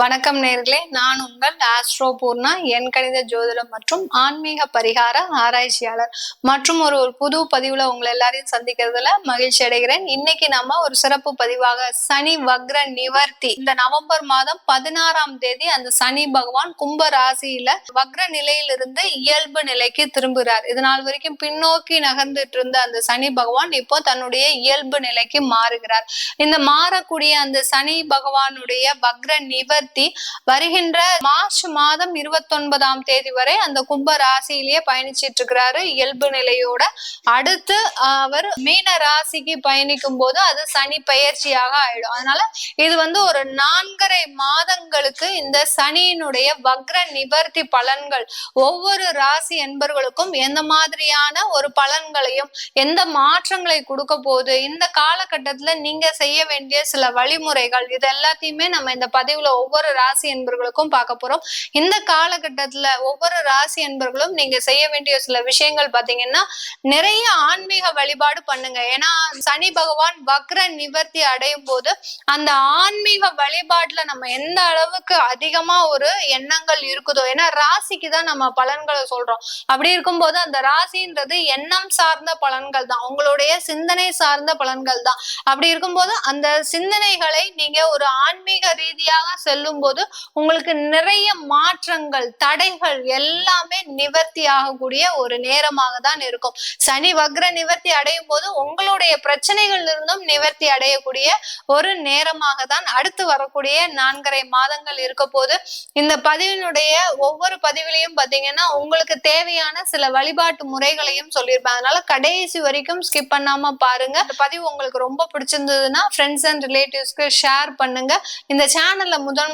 வணக்கம் நேர்களே. நான் உங்கள் ஆஸ்ட்ரோ பூர்ணா என் கணித ஜோதிடம் மற்றும் ஆன்மீக பரிகார ஆராய்ச்சியாளர். மற்றும் ஒரு ஒரு புது பதிவுல உங்களை எல்லாரையும் சந்திக்கிறதுல மகிழ்ச்சி அடைகிறேன். இன்னைக்கு நம்ம ஒரு சிறப்பு பதிவாக சனி வக்ர நிவர்த்தி. இந்த நவம்பர் மாதம் பதினாறாம் தேதி அந்த சனி பகவான் கும்ப ராசியில வக்ர நிலையிலிருந்து இயல்பு நிலைக்கு திரும்புகிறார் இது நாள் வரைக்கும் பின்னோக்கி நகர்ந்துட்டு இருந்த அந்த சனி பகவான் இப்போ தன்னுடைய இயல்பு நிலைக்கு மாறுகிறார். இந்த மாறக்கூடிய அந்த சனி பகவானுடைய வக்ர நிகழ்த்தி வருகின்ற மார்ச் மாதம் இருபத்தி ஒன்பதாம் தேதி வரை அந்த கும்ப ராசியிலேயே பயணிச்சிட்டு இருக்கிறாரு. இயல்பு நிலையோட அடுத்து அவர் மீன ராசிக்கு பயணிக்கும் போது அது சனி பயிற்சியாக ஆயிடும். அதனால இது வந்து ஒரு நான்கரை மாதங்களுக்கு இந்த சனியினுடைய வக்ர நிவர்த்தி பலன்கள் ஒவ்வொரு ராசி என்பர்களுக்கும் எந்த மாதிரியான ஒரு பலன்களையும் எந்த மாற்றங்களை கொடுக்க போகுது இந்த காலகட்டத்துல நீங்க செய்ய வேண்டிய சில வழிமுறைகள் இது எல்லாத்தையுமே நம்ம இந்த பதிவுல ஒவ்வொரு ராசி என்பர்களுக்கும் பார்க்க போறோம். இந்த காலகட்டத்துல ஒவ்வொரு ராசி என்பர்களும் நீங்க செய்ய வேண்டிய சில விஷயங்கள் பாத்தீங்கன்னா நிறைய ஆன்மீக வழிபாடு பண்ணுங்க. ஏன்னா சனி பகவான் வக்ர நிவர்த்தி அடையும் போது அந்த ஆன்மீக வழிபாட்டுல நம்ம எந்த அளவுக்கு அதிகமா ஒரு எண்ணங்கள் இருக்குதோ ஏன்னா ராசிக்கு தான் நம்ம பலன்களை சொல்றோம். அப்படி இருக்கும்போது அந்த ராசின்றது எண்ணம் சார்ந்த பலன்கள் தான். உங்களுடைய சிந்தனை சார்ந்த பலன்கள் தான். அப்படி இருக்கும்போது அந்த சிந்தனைகளை நீங்க ஒரு ஆன்மீக ரீதியாக செல்லும் போது உங்களுக்கு நிறைய மாற்றங்கள் தடைகள் எல்லாமே நிவர்த்தி ஆகக்கூடிய ஒரு நேரமாக தான் இருக்கும். சனி வக்ர நிவர்த்தி அடையும் போது உங்களுடைய பிரச்சனைகள் இருந்தும் நிவர்த்தி அடையக்கூடிய ஒரு நேரமாக தான் அடுத்து வரக்கூடிய நான்கரை மாதங்கள் இருக்க போது இந்த பதிவினுடைய ஒவ்வொரு பதிவிலையும் பாத்தீங்கன்னா உங்களுக்கு தேவையான சில வழிபாட்டு முறைகளையும் சொல்லியிருப்பேன் அதனால கடைசி வரைக்கும் ஸ்கிப் பண்ணாம பாருங்க. இந்த பதிவு உங்களுக்கு ரொம்ப பிடிச்சிருந்ததுன்னா ஃப்ரெண்ட்ஸ் அண்ட் ரிலேட்டிவ்ஸ்க்கு ஷேர் பண்ணுங்க. இந்த சேனல்ல முதல்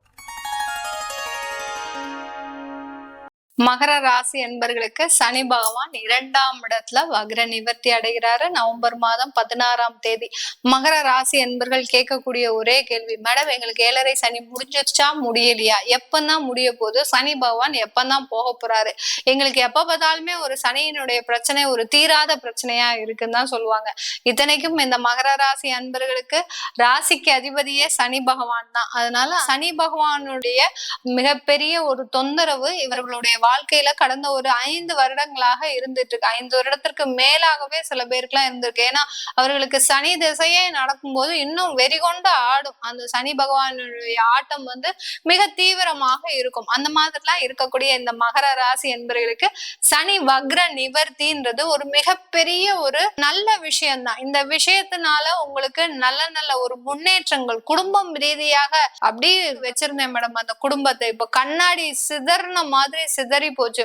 மகர ராசி என்பர்களுக்கு சனி பகவான் இரண்டாம் இடத்துல வக்ர நிவர்த்தி அடைகிறாரு. நவம்பர் மாதம் பதினாறாம் தேதி. மகர ராசி என்பர்கள் கேட்கக்கூடிய ஒரே கேள்வி மேடம் எங்களுக்கு ஏழரை சனி முடிஞ்சிருச்சா? முடியலையா? எப்பந்தான் முடிய போது சனி பகவான் எப்பந்தான் போக போறாரு. எங்களுக்கு எப்ப பார்த்தாலுமே ஒரு சனியினுடைய பிரச்சனை ஒரு தீராத பிரச்சனையா இருக்குன்னு தான் சொல்லுவாங்க. இத்தனைக்கும் இந்த மகர ராசி அன்பர்களுக்கு ராசிக்கு அதிபதியே சனி பகவான் தான். அதனால சனி பகவானுடைய மிகப்பெரிய ஒரு தொந்தரவு இவர்களுடைய வாழ்க்கையில கடந்த ஒரு ஐந்து வருடங்களாக இருந்துட்டு இருக்கு ஐந்து வருடத்திற்கு மேலாகவே சில பேருக்குலாம் இருந்திருக்கு. ஏன்னா அவர்களுக்கு சனி திசையே நடக்கும்போது இன்னும் வெறிகொண்டு ஆடும். அந்த சனி பகவானுடைய ஆட்டம் வந்து மிக தீவிரமாக இருக்கும். அந்த மாதிரிலாம் இருக்கக்கூடிய இந்த மகர ராசி என்பவர்களுக்கு சனி வக்ர நிவர்த்தின்றது ஒரு மிகப்பெரிய ஒரு நல்ல விஷயம்தான். இந்த விஷயத்தினால உங்களுக்கு நல்ல நல்ல ஒரு முன்னேற்றங்கள் குடும்பம் ரீதியாக அப்படி வச்சிருந்தேன் மேடம். அந்த குடும்பத்தை இப்ப கண்ணாடி சிதறின மாதிரி சித போச்சு.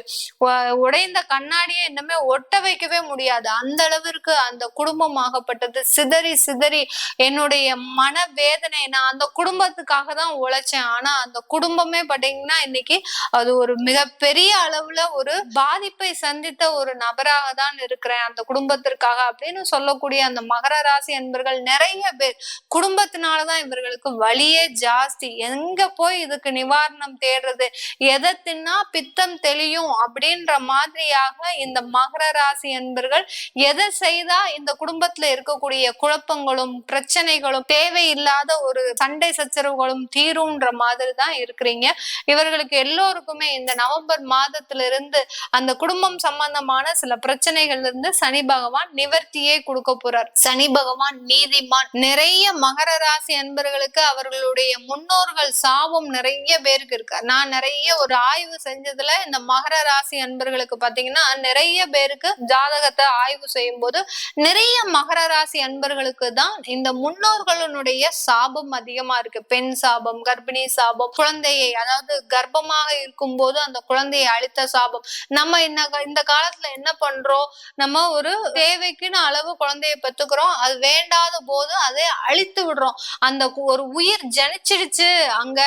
உடைந்த கண்ணாடியை இன்னுமே ஒட்ட வைக்கவே முடியாது. அந்த அளவிற்கு அந்த குடும்பம் ஆகப்பட்டது. சிதறி சிதறி என்னுடைய மனவேதனை நான் அந்த குடும்பத்துக்காக தான் உழைச்சேன். ஆனா அந்த குடும்பமே பாத்தீங்கன்னா இன்னைக்கு அது ஒரு மிகப்பெரிய அளவுல ஒரு பாதிப்பை சந்தித்த ஒரு நபராக தான் இருக்கிறேன். அந்த குடும்பத்திற்காக அப்படின்னு சொல்லக்கூடிய அந்த மகர ராசி என்பர்கள் நிறைய பேர் குடும்பத்தினாலதான் இவர்களுக்கு வலியே ஜாஸ்தி. எங்க போய் இதுக்கு நிவாரணம் தேடுறது? எதை தின்னா பித்தம் தெளியும் அப்படின்ற மாதிரியாக இந்த மகர ராசி என்பர்கள் எதை செய்தா இந்த குடும்பத்துல இருக்கக்கூடிய குழப்பங்களும் பிரச்சனைகளும் தேவையில்லாத ஒரு சண்டை சச்சரவுகளும் தீரும்ன்ற மாதிரி தான் இருக்கிறீங்க. இவர்களுக்கு எல்லோருக்குமே இந்த நவம்பர் மாதத்துல இருந்து அந்த குடும்பம் சம்பந்தமான சில பிரச்சனைகள்ல இருந்து சனி பகவான் நிவர்த்தியே கொடுக்க போறார். சனி பகவான் நீதிமான். நிறைய மகர ராசி அன்பர்களுக்கு அவர்களுடைய முன்னோர்கள் சாபம் நிறைய பேருக்கு இருக்கு. நான் நிறைய ஒரு ஆய்வு செஞ்சதுல இந்த மகர ராசி அன்பர்களுக்கு பாத்தீங்கன்னா நிறைய பேருக்கு ஜாதகத்தை ஆய்வு செய்யும் போது நிறைய மகர ராசி அன்பர்களுக்கு தான் இந்த முன்னோர்களுடைய சாபம் அதிகமா இருக்கு. பெண் சாபம் கர்ப்பிணி சாபம் குழந்தையை அதாவது கர்ப்பமாக இருக்கும் போது அந்த குழந்தையை அழித்த சாபம். நம்ம என்ன இந்த காலத்துல என்ன பண்றோம்? நம்ம ஒரு தேவைக்குன்னு அளவு குழந்தைய பெத்துக்கிறோம் அது வேண்டாத போது அதை அழித்து விடுறோம். அந்த ஒரு உயிர் ஜனிச்சிடுச்சு அங்க.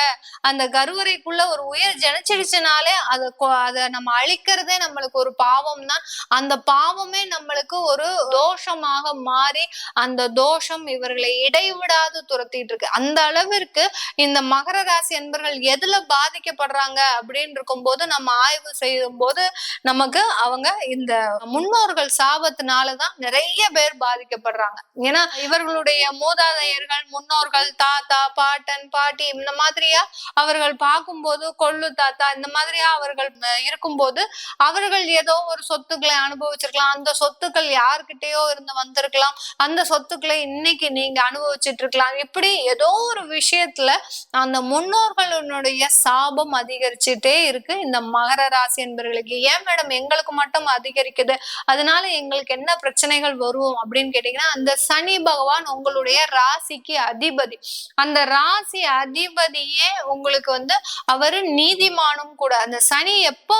அந்த கருவறைக்குள்ள ஒரு உயிர் ஜனிச்சிடுச்சுனாலே அதை அதை நம்ம அழிக்கிறதே நம்மளுக்கு ஒரு பாவம் தான் அந்த பாவமே நம்மளுக்கு ஒரு தோஷமாக மாறி அந்த தோஷம் இவர்களை இடைவிடாது துரத்திட்டு இருக்கு. அந்த அளவிற்கு இந்த மகர ராசி அன்பர்கள் எதுல பாதிக்கப்படுறாங்க அப்படின்னு இருக்கும்போது நம்ம ஆய்வு செய்யும் போது நமக்கு அவங்க இந்த முன்னோர்கள் சாபத்தினாலதான் நிறைய பேர் பாதிக்கப்படுறாங்க. ஏன்னா இவர்களுடைய மூதாதையர்கள் முன்னோர்கள் தாத்தா பாட்டன் பாட்டி இந்த மாதிரியா அவர்கள் பார்க்கும்போது கொள்ளு தாத்தா இந்த மாதிரியா அவர்கள் இருக்கும்போது அவர்கள் ஏதோ ஒரு சொத்துக்களை அனுபவிச்சிருக்கலாம். அந்த சொத்துக்கள் யாருக்கிட்டேயோ இருந்து வந்திருக்கலாம். அந்த சொத்துக்களை இன்னைக்கு நீங்க அனுபவிச்சிட்டு இருக்கலாம் இப்படி ஏதோ ஒரு விஷயத்துல அந்த முன்னோர்களுடைய சாபம் அதிகரிச்சுட்டே இருக்கு. இந்த மகர ராசி என்பவர்களுக்கு. ஏன் மேடம்? எங்களுக்கு மட்டும் அதிகரிக்குது. அதனால எங்களுக்கு என்ன பிரச்சனைகள் வரும் அப்படின்னு கேட்டீங்கன்னா அந்த சனி பகவான் உங்களுடைய ராசிக்கு அதிபதி. அந்த ராசி அதிபதியே உங்களுக்கு வந்து அவரு நீதிமானும் கூட. அந்த சனி எப்போ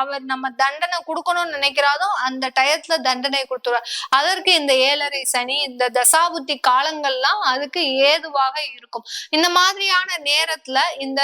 அவர் நம்ம தண்டனை கொடுக்கணும்னு நினைக்கிறாரோ அந்த டயத்துல தண்டனை கொடுத்துருவார் அதற்கு இந்த ஏழரை சனி இந்த தசாபுத்தி காலங்கள்லாம் அதுக்கு ஏதுவாக இருக்கும். இந்த மாதிரியான நேரத்துல இந்த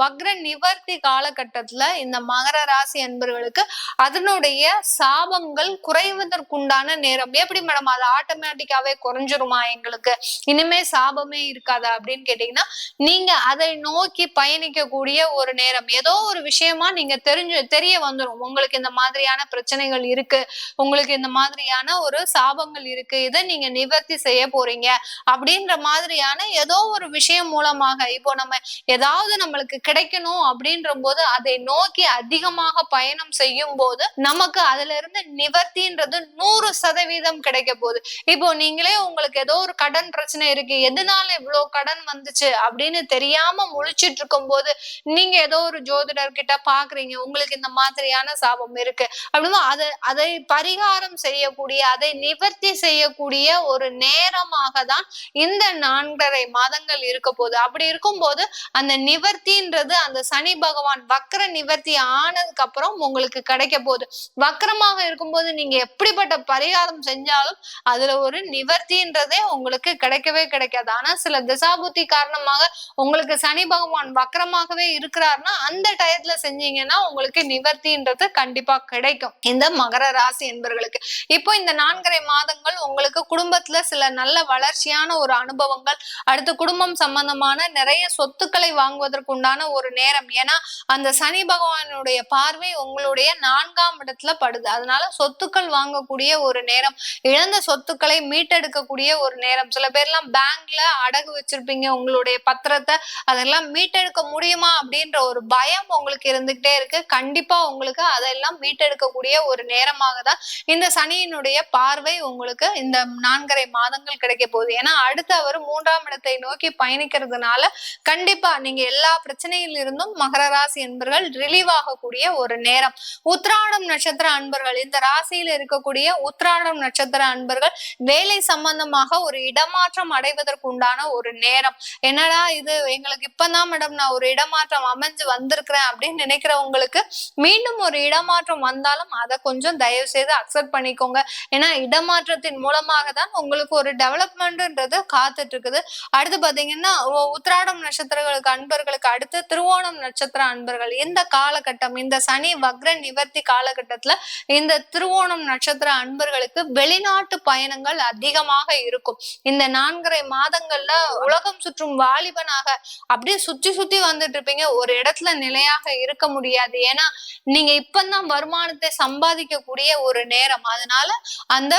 வக்ர நிவர்த்தி காலகட்டத்துல இந்த மகர ராசி என்பவர்களுக்கு அதனுடைய சாபங்கள் குறைவதற்குண்டான நேரம். எப்படி மேடம் அது ஆட்டோமேட்டிக்காவே குறைஞ்சிருமா எங்களுக்கு? இனிமே சாபமே இருக்காதா அப்படின்னு கேட்டீங்கன்னா நீங்க அதை நோக்கி பயணிக்கக்கூடிய ஒரு நேரம். ஏதோ ஒரு விஷயமா நீங்க தெரிஞ்சு தெரிய வந்துடும் உங்களுக்கு இந்த மாதிரியான பிரச்சனைகள் இருக்கு. உங்களுக்கு இந்த மாதிரியான ஒரு சாபங்கள் இருக்கு. இதை நீங்க நிவர்த்தி செய்ய போறீங்க. அப்படின்ற மாதிரியான ஏதோ ஒரு விஷயம் மூலமாக இப்போ நம்ம ஏதாவது நம்மளுக்கு கிடைக்கணும் அப்படின்ற போது அதை நோக்கி அதிகமாக பயணம் செய்யும் போது நமக்கு அதுல இருந்து நிவர்த்தின்றது நூறு சதவீதம் கிடைக்க போகுது. இப்போ நீங்களே உங்களுக்கு ஏதோ ஒரு கடன் பிரச்சனை இருக்கு. எதனால இவ்வளவு கடன் வந்துச்சு அப்படின்னு தெரியாம முழிச்சிட்டு இருக்கும் போது நீங்க ஏதோ ஒரு ஜோதிடர் கிட்ட பாக்குறீங்க உங்களுக்கு இந்த மாதிரியான சாபம் இருக்கு. அப்படின்னா அதை அதை பரிகாரம் செய்யக்கூடிய அதை நிவர்த்தி செய்யக்கூடிய ஒரு நேரமாக தான் இந்த நான்கரை மாதங்கள் இருக்க போகுது. அப்படி இருக்கும்போது அந்த நிவர்த்தின்றது அந்த சனி பகவான் வக்ர நிவர்த்தி ஆனதுக்கு அப்புறம் உங்களுக்கு கிடைக்க போகுது. வக்ரமாக இருக்கும்போது நீங்க எப்படிப்பட்ட பரிகாரம் செஞ்சாலும் அதுல ஒரு நிவர்த்தின்றதே உங்களுக்கு கிடைக்கவே கிடைக்காது. ஆனா சில திசாபுத்தி காரணமாக உங்களுக்கு சனி பகவான் வக்ரமாகவே இருக்கிறாருன்னா அந்த டயத்துல செஞ்ச செஞ்சீங்கன்னா உங்களுக்கு நிவர்த்தின்றது கண்டிப்பா கிடைக்கும். இந்த மகர ராசி என்பர்களுக்கு. இப்போ இந்த நான்கரை மாதங்கள் உங்களுக்கு குடும்பத்துல சில நல்ல வளர்ச்சியான ஒரு அனுபவங்கள் அடுத்து குடும்பம் சம்பந்தமான நிறைய சொத்துக்களை வாங்குவதற்குண்டான ஒரு நேரம். ஏன்னா அந்த சனி பகவானுடைய பார்வை உங்களுடைய நான்காம் இடத்துல படுது. அதனால சொத்துக்கள் வாங்கக்கூடிய ஒரு நேரம் இழந்த சொத்துக்களை மீட்டெடுக்கக்கூடிய ஒரு நேரம். சில பேர்லாம் பேங்க்ல அடகு வச்சிருப்பீங்க உங்களுடைய பத்திரத்தை. அதெல்லாம் மீட்டெடுக்க முடியுமா அப்படின்ற ஒரு பயம் உங்களுக்கு இருந்துகிட்டே இருக்கு. கண்டிப்பா உங்களுக்கு அதெல்லாம் மீட்டெடுக்கக்கூடிய ஒரு நேரமாக தான் இந்த சனியினுடைய பார்வை உங்களுக்கு இந்த நான்கரை மாதங்கள் கிடைக்க போகுது. ஏன்னா அடுத்து அவர் மூன்றாம் இடத்தை நோக்கி பயணிக்கிறதுனால கண்டிப்பா நீங்க எல்லா பிரச்சனையில் இருந்தும் மகர ராசி என்பர்கள் ரிலீவ் ஆகக்கூடிய ஒரு நேரம். உத்ராடம் நட்சத்திர அன்பர்கள் இந்த ராசியில இருக்கக்கூடிய உத்ராடம் நட்சத்திர அன்பர்கள் வேலை சம்பந்தமாக ஒரு இடமாற்றம் அடைவதற்கு உண்டான ஒரு நேரம். என்னடா இது? எங்களுக்கு இப்பதான் மேடம் நான் ஒரு இடமாற்றம் அமைஞ்சு வந்திருக்கிறேன் அப்படின்னு நினைக்கிறவங்களுக்கு மீண்டும் ஒரு இடமாற்றம் வந்தாலும் அதை கொஞ்சம் தயவு செய்து அக்செப்ட் பண்ணிக்கோங்க. ஏன்னா இடமாற்றத்தின் மூலமாக தான் உங்களுக்கு ஒரு டெவலப்மெண்ட்ன்றது காத்துட்டு இருக்குது அடுத்து பாத்தீங்கன்னா உத்திராடம் நட்சத்திரங்களுக்கு அன்பர்களுக்கு அடுத்து திருவோணம் நட்சத்திர அன்பர்கள். இந்த காலகட்டம் இந்த சனி வக்ர நிவர்த்தி காலகட்டத்துல இந்த திருவோணம் நட்சத்திர அன்பர்களுக்கு வெளிநாட்டு பயணங்கள் அதிகமாக இருக்கும். இந்த நான்கரை மாதங்கள்ல உலகம் சுற்றும் வாலிபனாக அப்படியே சுத்தி சுத்தி வந்துட்டு இருப்பீங்க ஒரு இடத்துல நிலையாக இருக்க முடியாது. ஏன்னா நீங்க இப்பதான் வருமானத்தை சம்பாதிக்கக்கூடிய ஒரு நேரம். அதனால அந்த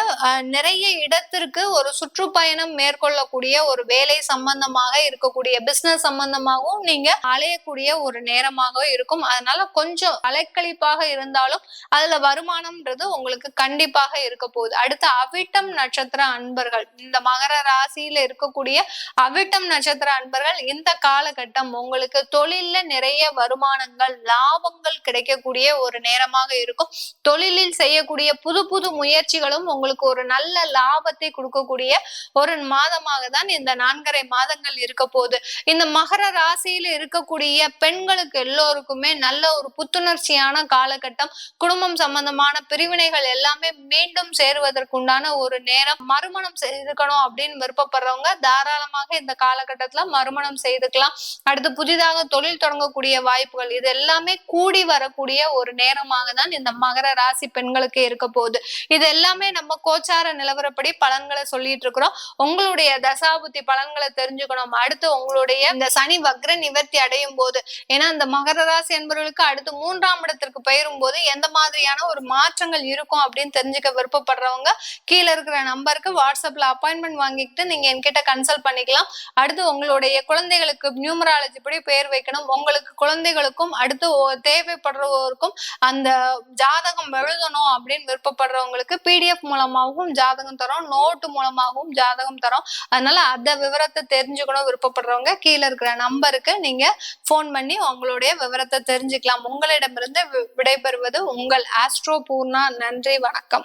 நிறைய இடத்திற்கு ஒரு சுற்றுப்பயணம் மேற்கொள்ளக்கூடிய ஒரு வேலை சம்பந்தமாக இருக்கக்கூடிய பிசினஸ் சம்பந்தமாகவும் நீங்க அலையக்கூடிய ஒரு நேரமாக இருக்கும். அதனால கொஞ்சம் அலைக்கழிப்பாக இருந்தாலும் அதுல வருமானம்ன்றது உங்களுக்கு கண்டிப்பாக இருக்க போகுது. அடுத்து அவிட்டம் நட்சத்திர அன்பர்கள். இந்த மகர ராசியில இருக்கக்கூடிய அவிட்டம் நட்சத்திர அன்பர்கள் இந்த காலகட்டம் உங்களுக்கு தொழில்ல நிறைய வருமானங்கள் லாபங்கள் கிடைக்கக்கூடிய ஒரு நேரமாக இருக்கும். தொழிலில் செய்யக்கூடிய புது புது முயற்சிகளும் உங்களுக்கு ஒரு நல்ல லாபத்தை கொடுக்கக்கூடிய ஒரு மாதமாக தான் இந்த நான்கரை மாதங்கள் இருக்க போகுது. இந்த மகர ராசியில இருக்கக்கூடிய பெண்களுக்கு எல்லோருக்குமே நல்ல ஒரு புத்துணர்ச்சியான காலகட்டம். குடும்பம் சம்பந்தமான பிரிவினைகள் எல்லாமே மீண்டும் சேருவதற்குண்டான ஒரு நேரம். மறுமணம் செய்துக்கணும் அப்படின்னு விருப்பப்படுறவங்க தாராளமாக இந்த காலகட்டத்துல மறுமணம் செய்துக்கலாம். அடுத்து புதிதாக தொழில் தொடங்கக்கூடிய வாய்ப்புகள் இது எல்லாமே எல்லாமே கூடி வரக்கூடிய ஒரு நேரமாக தான் இந்த மகர ராசி பெண்களுக்கு இருக்க போகுது. இது எல்லாமே நம்ம கோச்சார நிலவரப்படி பலன்களை சொல்லிட்டு இருக்கிறோம். உங்களுடைய தசாபுத்தி பலன்களை தெரிஞ்சுக்கணும். அடுத்து உங்களுடைய இந்த சனி வக்ர நிவர்த்தி அடையும் போது ஏன்னா இந்த மகர ராசி என்பவர்களுக்கு அடுத்து மூன்றாம் இடத்திற்கு பெயரும் போது எந்த மாதிரியான ஒரு மாற்றங்கள் இருக்கும் அப்படின்னு தெரிஞ்சுக்க விருப்பப்படுறவங்க கீழே இருக்கிற நம்பருக்கு வாட்ஸ்அப்ல அப்பாயின்மெண்ட் வாங்கிக்கிட்டு நீங்க என்கிட்ட கன்சல்ட் பண்ணிக்கலாம். அடுத்து உங்களுடைய குழந்தைகளுக்கு நியூமராலஜி படி பெயர் வைக்கணும். உங்களுக்கு குழந்தைகளுக்கும் அடுத்து தேவைப்படுறவருக்கும் அந்த ஜாதகம் எழுதணும் அப்படின்னு விருப்பப்படுறவங்களுக்கு பிடிஎஃப் மூலமாகவும் ஜாதகம் தரோம் நோட்டு மூலமாகவும் ஜாதகம் தரோம். அதனால அந்த விவரத்தை தெரிஞ்சுக்கணும் விருப்பப்படுறவங்க. கீழே இருக்கிற நம்பருக்கு நீங்க ஃபோன் பண்ணி உங்களுடைய விவரத்தை தெரிஞ்சுக்கலாம். உங்களிடமிருந்து வி- விடைபெறுவது உங்கள் ஆஸ்ட்ரோ பூர்ணா. நன்றி வணக்கம்.